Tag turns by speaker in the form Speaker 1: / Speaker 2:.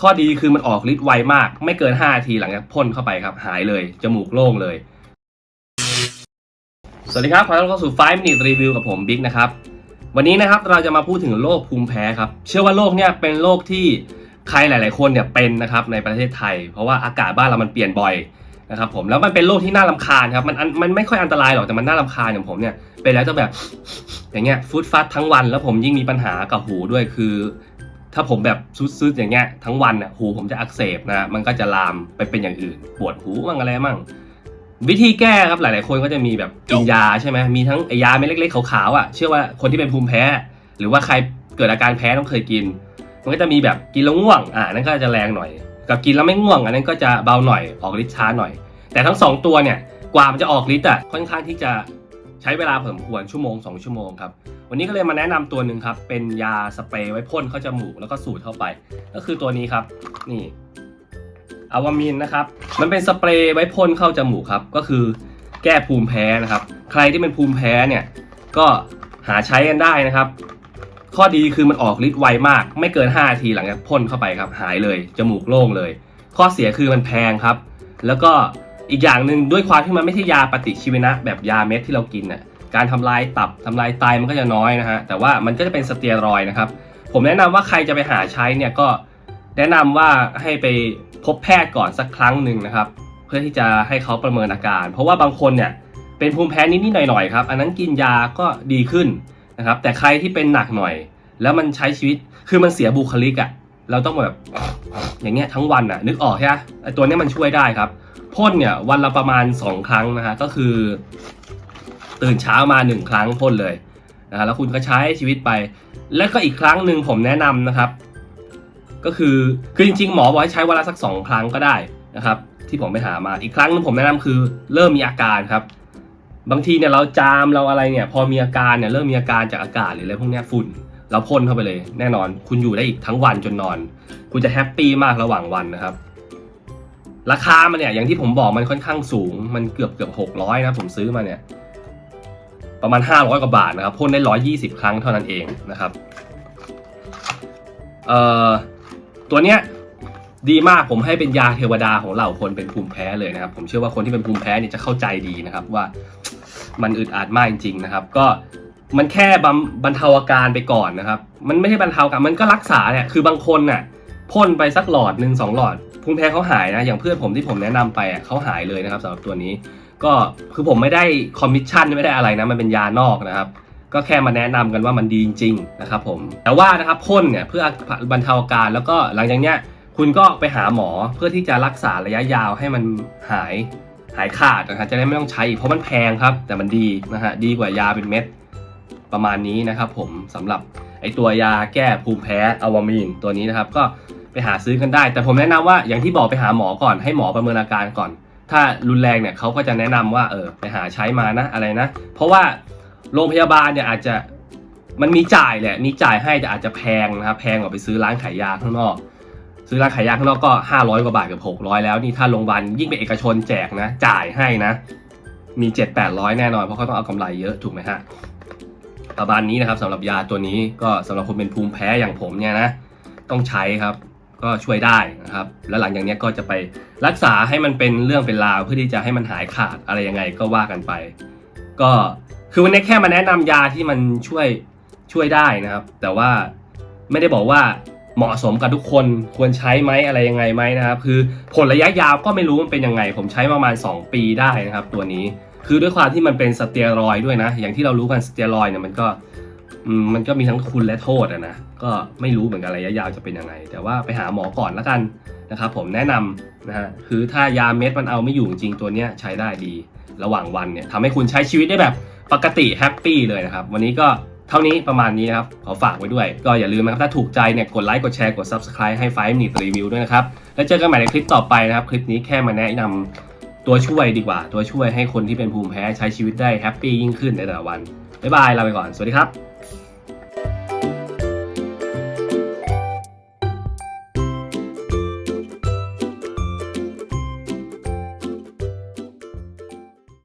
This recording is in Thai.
Speaker 1: ข้อดีคือมันออกฤทธิ์ไวมาก ไม่เกิน 5 นาทีหลังจากพ่นเข้าไปครับ หายเลย จมูกโล่งเลย สวัสดีครับ ขอต้อนรับเข้าสู่ 5 Minute Review กับผมบิ๊กนะครับ วันนี้นะครับเราจะมาพูดถึงโรคภูมิแพ้ครับ เชื่อว่าโรคเนี่ยเป็นโรคที่ใครหลาย ๆ คนเนี่ยเป็นนะครับในประเทศไทย เพราะว่าอากาศบ้านเรามันเปลี่ยนบ่อยนะครับผมแล้วมันเป็นโรคที่น่ารำคาญครับมันอันมันไม่ค่อยอันตรายหรอกแต่มันน่ารำคาญอย่างผมเนี่ยเป็นแล้วจะแบบอย่างเงี้ยฟุตฟัดทั้งวัน แล้วผมยิ่งมีปัญหากับหูด้วยคือ ถ้าผมแบบซุดๆอย่างเงี้ยทั้งวันน่ะหูผมจะอักเสบนะมันก็จะลามไปเป็นอย่างอื่น ปวดหูมั่งอะไรมั่งวิธีแก้ครับหลาย ๆ คนก็จะมีแบบกินยาใช่ไหมมีทั้งไอ้ยาเม็ดเล็ก ๆ ขาวๆอะเชื่อว่าคนที่เป็นภูมิแพ้ หรือว่าใครเกิดอาการแพ้ต้องเคยกิน มันก็จะมีแบบกินแล้วง่วงอ่านั่นก็จะแรงหน่อย กับกินแล้วไม่ง่วง อันนั้นก็จะเบาหน่อยออกฤทธิ์ช้าหน่อย แต่ทั้งสองตัวเนี่ยกว่ามันจะออกฤทธิ์อะค่อนข้างที่จะ ใช้เวลาพอสมควรชั่วโมงสองชั่วโมงครับ วันนี้ก็เลยมาแนะนำตัวหนึ่งครับ เป็นยาสเปรย์ไว้พ่นเข้าจมูกแล้วก็สูดเข้าไป ก็คือตัวนี้ครับ นี่อาวามินนะครับ มันเป็นสเปรย์ไว้พ่นเข้าจมูกครับ ก็คือแก้ภูมิแพ้นะครับ ใครที่เป็นภูมิแพ้เนี่ย ก็หาใช้กันได้นะครับ ข้อดีคือมันออกฤทธิ์ไวมาก ไม่เกิน 5 นาทีหลังจากพ่นเข้าไปครับ หายเลย จมูกโล่งเลย ข้อเสียคือมันแพงครับ แล้วก็ อีกอย่างหนึ่งด้วยความที่มันไม่ใช่ยาปฏิชีวนะ แบบยาเม็ดที่เรากินน่ะการทำลายตับทำลายไตมันก็จะน้อยนะฮะแต่ว่ามันก็จะเป็นสเตียรอยด์นะครับ ผมแนะนำว่าใครจะไปหาใช้เนี่ยก็แนะนำว่าให้ไปพบแพทย์ก่อนสักครั้งหนึ่งนะครับ เพื่อที่จะให้เขาประเมินอาการ เพราะว่าบางคนเนี่ยเป็นภูมิแพ้นิดๆหน่อยๆครับ อันนั้นกินยาก็ดีขึ้นนะครับ แต่ใครที่เป็นหนักหน่อย แล้วมันใช้ชีวิตคือมันเสียบุคลิกอะ่ะเราต้องแบบอย่างเงี้ยทั้งวันอะ่ะ นึกออกใช่ไหมไอตัวเนี้ยมันช่วยได้ครับ พ่นเนี่ยวันละประมาณ 2 ครั้งนะฮะก็คือ ตื่นเช้ามาหนึ่งครั้งพ่นเลยนะฮะแล้วคุณก็ใช้ชีวิตไป แล้วก็อีกครั้งหนึ่งผมแนะนำนะครับ ก็คือคือจริงๆหมอบอกให้ใช้วันละสักสองครั้งก็ได้นะครับที่ผมไปหามาอีกครั้งหนึงผมแนะนำคือ เริ่มมีอาการครับ บางทีเนี่ยเราจามเราอะไรเนี่ย พอมีอาการเนี่ยเริ่มมีอาการจากอากาศหรืออะไรพวกนี้ฝุ่นเราพ่นเข้าไปเลย แน่นอน คุณอยู่ได้อีกทั้งวันจนนอน คุณจะแฮปปี้มากระหว่างวันนะครับ ราคามันเนี่ยอย่างที่ผมบอกมันค่อนข้างสูง มันเกือบเกือบหกร้อยนะผมซื้อมาเนี่ย ประมาณ 500 กว่าบาทนะครับพ่นได้ 120 ครั้งเท่านั้นเองนะครับเอ่อตัวเนี้ยดีมากผมให้เป็นยาเทวดาของเหล่าคนเป็นภูมิแพ้เลยนะครับ ผมเชื่อว่าคนที่เป็นภูมิแพ้เนี่ยจะเข้าใจดีนะครับว่ามันอึดอัดมากจริงๆนะครับ ก็มันแค่บำบรรเทาอาการไปก่อนนะครับ มันไม่ใช่บรรเทาอาการมันก็รักษาเนี่ยคือบางคนน่ะ พ่นไปสักหลอดหนึ่งสองหลอดภูมิแพ้เขาหายนะ อย่างเพื่อนผมที่ผมแนะนำไปอะเขาหายเลยนะครับสำหรับตัวนี้ ก็คือผมไม่ได้คอมมิชชั่นไม่ได้อะไรนะมันเป็นยานอกนะครับ ก็แค่มาแนะนำกันว่ามันดีจริงๆนะครับผมแต่ว่านะครับพ่นเนี่ยเพื่อบรรเทาอาการแล้วก็หลังจากเนี้ยคุณก็ไปหาหมอเพื่อที่จะรักษาระยะยาวให้มันหายหายขาดนะฮะจะได้ไม่ต้องใช้อีกเพราะมันแพงครับ แต่มันดีนะฮะดีกว่ายาเป็นเม็ดประมาณนี้นะครับผมสำหรับไอตัวยาแก้ภูมิแพ้อวามีนตัวนี้นะครับ ก็ ไปหาซื้อกันได้ แต่ผมแนะนำว่าอย่างที่บอกไปหาหมอก่อนให้หมอประเมินอาการก่อน ถ้ารุนแรงเนี่ยเขาก็จะแนะนำว่าเออไปหาใช้มานะอะไรนะ เพราะว่าโรงพยาบาลเนี่ยอาจจะมันมีจ่ายแหละมีจ่ายให้แต่อาจจะแพงนะครับแพงกว่าไปซื้อร้านขายยาข้างนอก ซื้อร้านขายยาข้างนอกก็ 500 กว่าบาทกับ 600 แล้วนี่ถ้าโรงพยาบาลยิ่งเป็นเอกชนแจกนะ จ่ายให้นะ มี 7 800 แน่นอน เพราะเขาต้องเอากำไรเยอะถูกไหมฮะประมาณนี้นะครับสำหรับยาตัวนี้ก็สำหรับคนเป็นภูมิแพ้อย่างผมเนี่ยนะ ต้องใช้ครับ ก็ช่วยได้นะครับ แล้วหลังจากนี้ก็จะไปรักษาให้มันเป็นเรื่องเป็นราวเพื่อที่จะให้มันหายขาดอะไรยังไงก็ว่ากันไป ก็คือวันนี้แค่มาแนะนำยาที่มันช่วยช่วยได้นะครับ แต่ว่าไม่ได้บอกว่าเหมาะสมกับทุกคนควรใช้ไหมอะไรยังไงไหมนะครับคือผลระยะยาวก็ไม่รู้มันเป็นยังไง ผมใช้ประมาณ 2 ปีได้นะครับ ตัวนี้คือด้วยความที่มันเป็นสเตียรอยด์ด้วยนะ อย่างที่เรารู้กันสเตียรอยด์เนี่ยมันก็ มันก็มีทั้งคุณและโทษอะนะก็ไม่รู้เหมือนกันระยะยาวจะเป็นยังไง แต่ว่าไปหาหมอก่อนแล้วกันนะครับผมแนะนำนะฮะคือถ้ายาเม็ดมันเอาไม่อยู่จริงตัวเนี้ยใช้ได้ดี ระหว่างวันเนี่ยทำให้คุณใช้ชีวิตได้แบบปกติแฮปปี้เลยนะครับ วันนี้ก็เท่านี้ประมาณนี้ครับ ขอฝากไว้ด้วย ก็อย่าลืมนะครับ ถ้าถูกใจเนี่ยกดไลค์กดแชร์กด Subscribe ให้5 Minute Review ด้วยนะครับ แล้วเจอกันใหม่ในคลิปต่อไปนะครับ คลิปนี้แค่มาแนะนำตัวช่วยดีกว่า ตัวช่วยให้คนที่เป็นภูมิแพ้ใช้ชีวิตได้แฮปปี้ยิ่งขึ้นในแต่ละวันบ๊ายบายลาไปก่อนสวัสดีครับ